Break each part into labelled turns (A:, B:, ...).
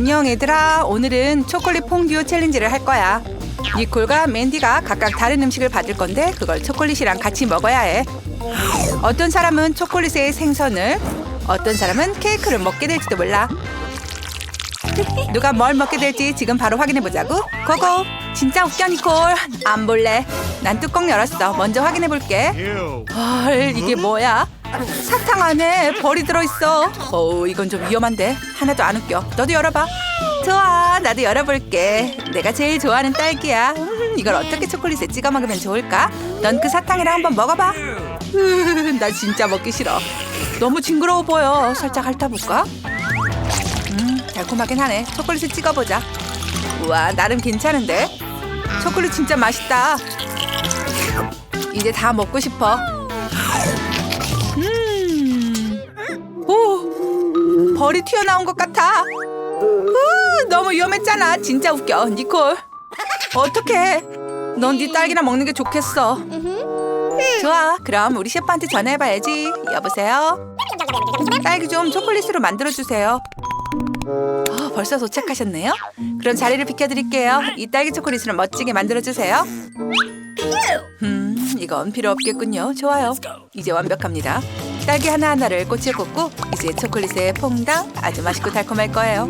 A: 안녕 얘들아. 오늘은 초콜릿 퐁듀 챌린지를 할 거야. 니콜과 맨디가 각각 다른 음식을 받을 건데 그걸 초콜릿이랑 같이 먹어야 해. 어떤 사람은 초콜릿에 생선을, 어떤 사람은 케이크를 먹게 될지도 몰라. 누가 뭘 먹게 될지 지금 바로 확인해 보자고. 고고. 진짜 웃겨 니콜. 안 볼래. 난 뚜껑 열었어. 먼저 확인해 볼게. 헐 이게 뭐야? 사탕 안에 벌이 들어있어. 어 이건 좀 위험한데 하나도 안 웃겨. 너도 열어봐. 좋아 나도 열어볼게. 내가 제일 좋아하는 딸기야. 음, 이걸 어떻게 초콜릿에 찍어 먹으면 좋을까? 넌 그 사탕이랑 한번 먹어봐. 으, 나 진짜 먹기 싫어. 너무 징그러워 보여. 살짝 핥아볼까? 음 달콤하긴 하네. 초콜릿에 찍어보자. 우와 나름 괜찮은데? 초콜릿 진짜 맛있다. 이제 다 먹고 싶어. 벌이 튀어나온 것 같아. 으, 너무 위험했잖아. 진짜 웃겨, 니콜. 어떡해. 넌 네 딸기나 먹는 게 좋겠어. 좋아, 그럼 우리 셰프한테 전화해봐야지. 여보세요? 딸기 좀 초콜릿으로 만들어주세요. 어, 벌써 도착하셨네요? 그럼 자리를 비켜드릴게요. 이 딸기 초콜릿으로 멋지게 만들어주세요. 음, 이건 필요 없겠군요. 좋아요. 이제 완벽합니다. 딸기 하나하나를 꽃에 꽂고 이제 초콜릿에 퐁당 아주 맛있고 달콤할 거예요.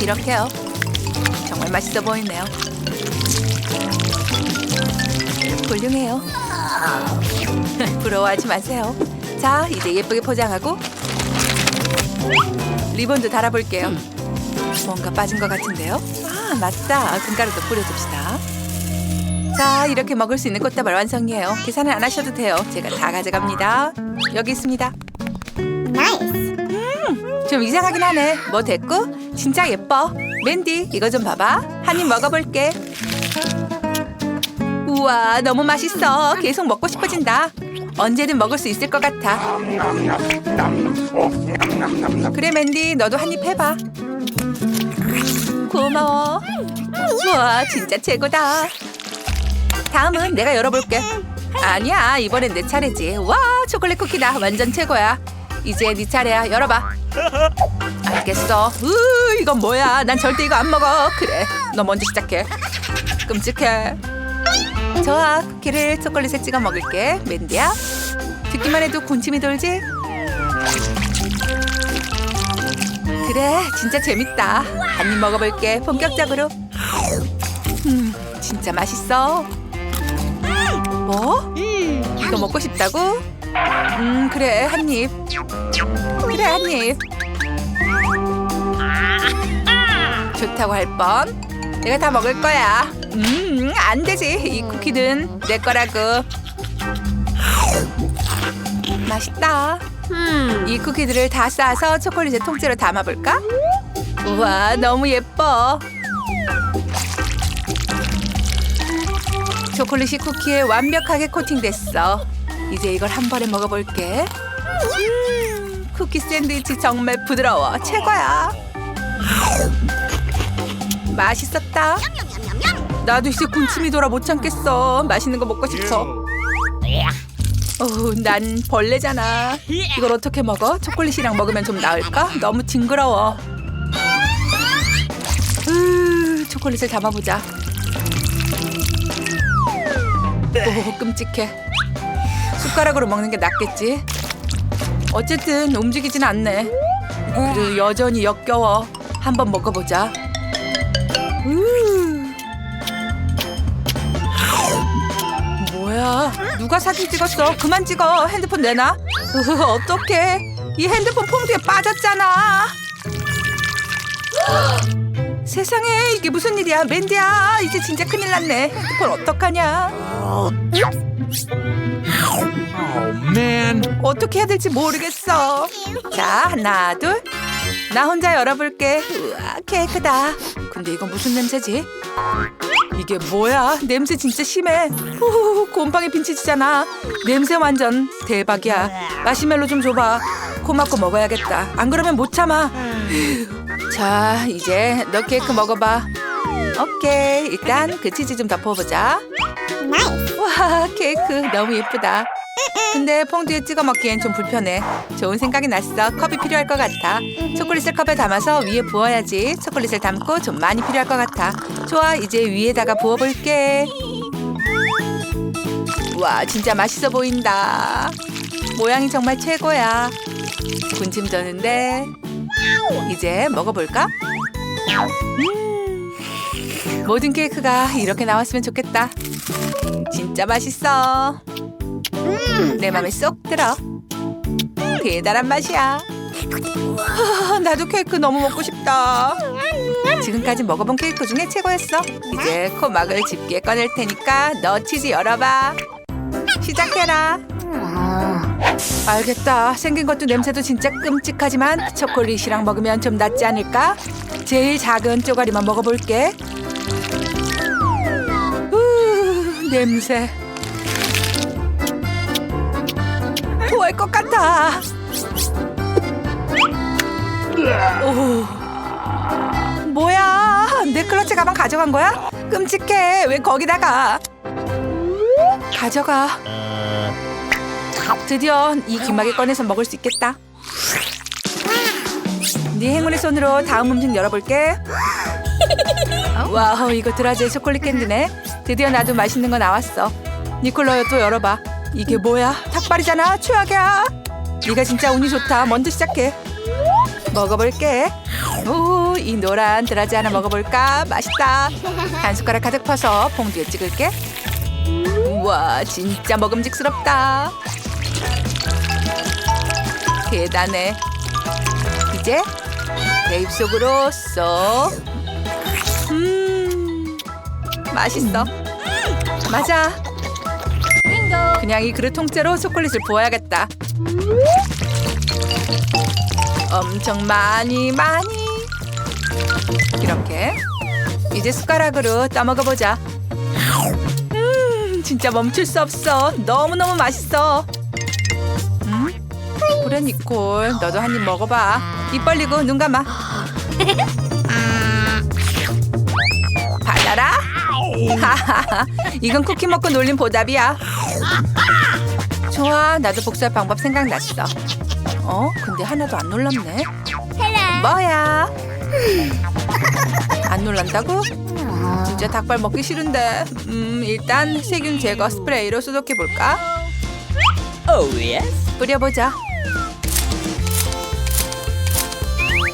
A: 이렇게요. 정말 맛있어 보이네요. 훌륭해요. 부러워하지 마세요. 자, 이제 예쁘게 포장하고 리본도 달아볼게요. 뭔가 빠진 것 같은데요? 아, 맞다. 금가루도 뿌려줍시다. 자, 이렇게 먹을 수 있는 꽃다발 완성이에요. 계산은 안 하셔도 돼요. 제가 다 가져갑니다. 여기 있습니다. 음, 좀 이상하긴 하네. 뭐 됐고? 진짜 예뻐. 맨디, 이거 좀 봐봐. 한 입 먹어볼게. 우와, 너무 맛있어. 계속 먹고 싶어진다. 언제든 먹을 수 있을 것 같아. 그래, 맨디, 너도 한 입 해봐. 고마워. 우와, 진짜 최고다. 다음은 내가 열어볼게. 아니야, 이번엔 내 차례지. 와, 초콜릿 쿠키다. 완전 최고야. 이제 네 차례야. 열어봐. 알겠어. 으, 이건 뭐야? 난 절대 이거 안 먹어. 그래, 너 먼저 시작해. 끔찍해. 좋아, 쿠키를 초콜릿에 찍어 먹을게. 맨디야. 듣기만 해도 군침이 돌지? 그래, 진짜 재밌다. 한 입 먹어볼게. 본격적으로. 음, 진짜 맛있어. 뭐? 이거 먹고 싶다고? 음, 그래, 한 입. 그래, 한 입. 좋다고 할 뻔. 내가 다 먹을 거야. 음, 안 되지. 이 쿠키는 내 거라고. 맛있다. 이 쿠키들을 다 싸서 초콜릿에 통째로 담아볼까? 우와, 너무 예뻐. 초콜릿이 쿠키에 완벽하게 코팅됐어. 이제 이걸 한 번에 먹어볼게. 음, 쿠키 샌드위치 정말 부드러워. 최고야. 맛있었다. 나도 이제 군침이 돌아 못 참겠어. 맛있는 거 먹고 싶어. 어우, 난 벌레잖아. 이걸 어떻게 먹어? 초콜릿이랑 먹으면 좀 나을까? 너무 징그러워. 으, 초콜릿을 담아보자. 오, 끔찍해. 숟가락으로 먹는 게 낫겠지. 어쨌든 움직이진 않네. 그래도 여전히 역겨워. 한번 먹어보자. 우. 뭐야? 누가 사진 찍었어? 그만 찍어. 핸드폰 내놔. 으, 어떡해. 이 핸드폰 퐁듀에 빠졌잖아. 세상에 이게 무슨 일이야 맨디야 이제 진짜 큰일 났네. 핸드폰 어떡하냐?
B: Oh man.
A: 어떻게 해야 될지 모르겠어. 자 하나 둘. 나 혼자 열어볼게. 우와 케이크다. 근데 이건 무슨 냄새지? 이게 뭐야? 냄새 진짜 심해. 후후후 곰팡이 빈치지잖아. 냄새 완전 대박이야. 마시멜로 좀 줘봐. 코 막고 먹어야겠다. 안 그러면 못 참아. 자, 이제 너 케이크 먹어봐. 오케이, 일단 그 치즈 좀 덮어보자. 와, 케이크 너무 예쁘다. 근데 퐁듀에 찍어 먹기엔 좀 불편해. 좋은 생각이 났어. 컵이 필요할 것 같아. 초콜릿을 컵에 담아서 위에 부어야지. 초콜릿을 담고 좀 많이 필요할 것 같아. 좋아, 이제 위에다가 부어볼게. 와, 진짜 맛있어 보인다. 모양이 정말 최고야. 군침 도는데. 이제 먹어볼까? 음, 모든 케이크가 이렇게 나왔으면 좋겠다. 진짜 맛있어. 내 맘에 쏙 들어. 대단한 맛이야. 아, 나도 케이크 너무 먹고 싶다. 지금까지 먹어본 케이크 중에 최고였어. 이제 코막을 집게 꺼낼 테니까 너 치즈 열어봐. 시작해라. 알겠다. 생긴 것도 냄새도 진짜 끔찍하지만 초콜릿이랑 먹으면 좀 낫지 않을까? 제일 작은 쪼가리만 먹어볼게. 냄새. 토할 것 같아. 오. 뭐야? 내 클러치 가방 가져간 거야? 끔찍해. 왜 거기다가? 가져가. 드디어 이 귀마개 꺼내서 먹을 수 있겠다. 네 행운의 손으로 다음 음식 열어볼게. 와우, 이거 드라제 초콜릿 캔디네. 드디어 나도 맛있는 거 나왔어. 니콜라야 또 열어봐. 이게 뭐야? 닭발이잖아. 최악이야. 네가 진짜 운이 좋다. 먼저 시작해. 먹어볼게. 오, 이 노란 드라지 하나 먹어볼까? 맛있다. 한 숟가락 가득 퍼서 퐁듀에 찍을게. 우와, 진짜 먹음직스럽다. 대단해. 이제 내 입속으로 쏙. 음, 맛있어. 맞아. 그냥 이 그릇 통째로 초콜릿을 부어야겠다. 엄청 많이 많이. 이렇게. 이제 숟가락으로 떠먹어 보자. 음, 진짜 멈출 수 없어. 너무 너무 맛있어. 음? 그래 니콜, 너도 한 입 먹어봐. 입 벌리고 눈 감아. 받아라. 하하하, 이건 쿠키 먹고 놀린 보답이야. 좋아, 나도 복수할 방법 생각났어. 어? 근데 하나도 안 놀랍네. 뭐야? 안 놀란다고? 진짜 닭발 먹기 싫은데. 음, 일단 세균 제거 스프레이로 소독해 볼까?
C: Oh, yes.
A: 뿌려보자.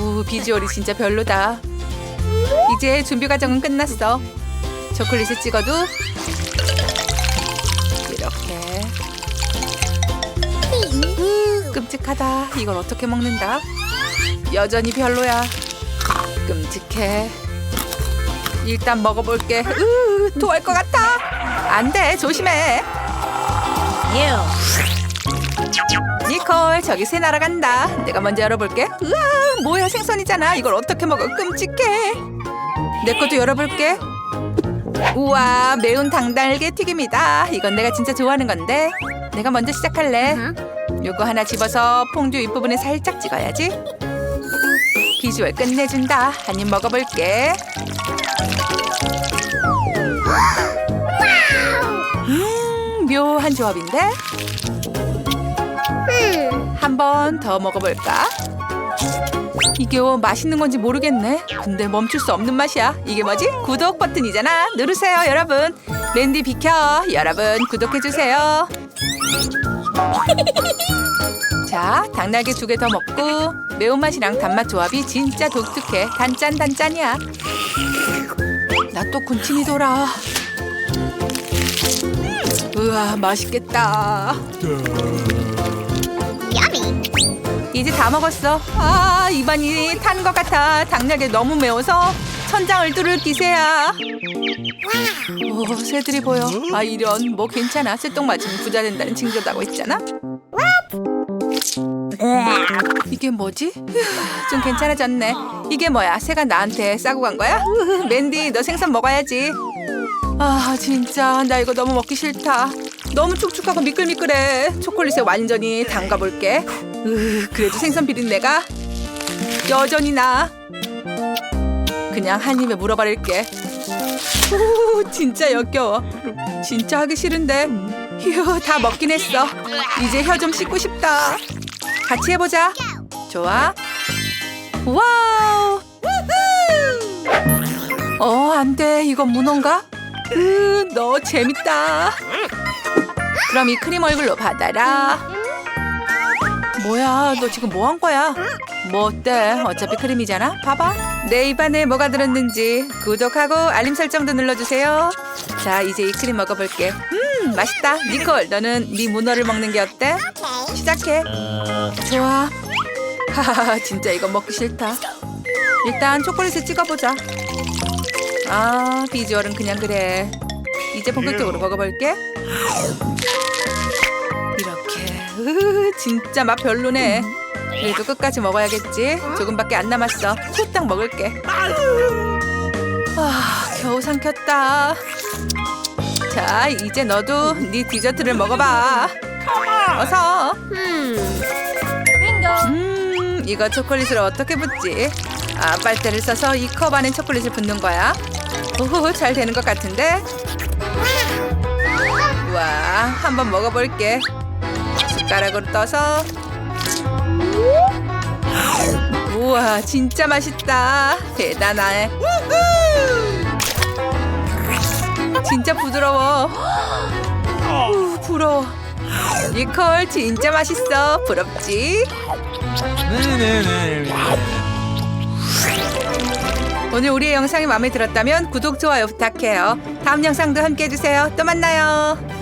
A: 오, 비주얼이 진짜 별로다. 이제 준비 과정은 끝났어. 초콜릿을 찍어도 이렇게. 음, 끔찍하다. 이걸 어떻게 먹는다? 여전히 별로야. 끔찍해. 일단 먹어볼게. 으, 토할 것 같아. 안 돼. 조심해. 니콜 저기 새 날아간다 내가 먼저 열어볼게 우와 뭐야 생선이잖아 이걸 어떻게 먹어 끔찍해 내 것도 열어볼게 우와 매운 당달게 튀김이다. 이건 내가 진짜 좋아하는 건데. 내가 먼저 시작할래. 요거 하나 집어서 퐁듀 윗부분에 살짝 찍어야지. 비주얼 끝내준다. 한 입 먹어볼게. 음 묘한 조합인데? 한 번 더 먹어볼까? 이게 뭐 맛있는 건지 모르겠네. 근데 멈출 수 없는 맛이야. 이게 뭐지? 구독 버튼이잖아. 누르세요, 여러분. 랜디 비켜. 여러분 구독해주세요. 자, 당날개 두 개 더 먹고 매운맛이랑 단맛 조합이 진짜 독특해. 단짠 단짠이야. 나 또 군침이 돌아. 우와, 맛있겠다. 이제 다 먹었어. 아 입안이 탄 것 같아. 당나게 너무 매워서 천장을 뚫을 기세야. 오 새들이 보여. 아 이런 뭐 괜찮아. 새똥 맞으면 부자 된다는 징조다고 했잖아. 이게 뭐지? 휴, 좀 괜찮아졌네. 이게 뭐야? 새가 나한테 싸고 간 거야? 으, 맨디 너 생선 먹어야지. 아 진짜 나 이거 너무 먹기 싫다. 너무 촉촉하고 미끌미끌해. 초콜릿에 완전히 담가볼게. 으, 그래도 생선 비린내가 여전히 나. 그냥 한 입에 물어버릴게. 오, 진짜 역겨워. 진짜 하기 싫은데. 휴, 다 먹긴 했어. 이제 혀 좀 씻고 싶다. 같이 해보자. 좋아. 와우. 어, 안 돼. 이건 문어인가? 으, 너 재밌다. 그럼 이 크림 얼굴로 받아라. 뭐야, 너 지금 뭐 한 거야? 뭐 어때? 어차피 크림이잖아. 봐봐. 내 입안에 뭐가 들었는지 구독하고 알림 설정도 눌러주세요. 자, 이제 이 크림 먹어볼게. 음, 맛있다. 니콜, 너는 네 문어를 먹는 게 어때? 시작해. 좋아. 하하하, 진짜 이거 먹기 싫다. 일단 초콜릿을 찍어보자. 아, 비주얼은 그냥 그래. 이제 본격적으로 먹어볼게. 이렇게. 으, 진짜 맛 별로네. 그래도 끝까지 먹어야겠지. 조금밖에 안 남았어. 후딱 먹을게. 아, 겨우 삼켰다. 자, 이제 너도 네 디저트를 먹어봐. 어서. 음, 이거 초콜릿을 어떻게 붓지? 아, 빨대를 써서 이 컵 안에 초콜릿을 붓는 거야. 오, 잘 되는 것 같은데? 와, 한번 먹어볼게. 숟가락으로 떠서. 우와, 진짜 맛있다. 대단해. 진짜 부드러워. 우, 부러워. 니콜 진짜 맛있어. 부럽지? 오늘 우리의 영상이 마음에 들었다면 구독, 좋아요 부탁해요. 다음 영상도 함께 해주세요. 또 만나요.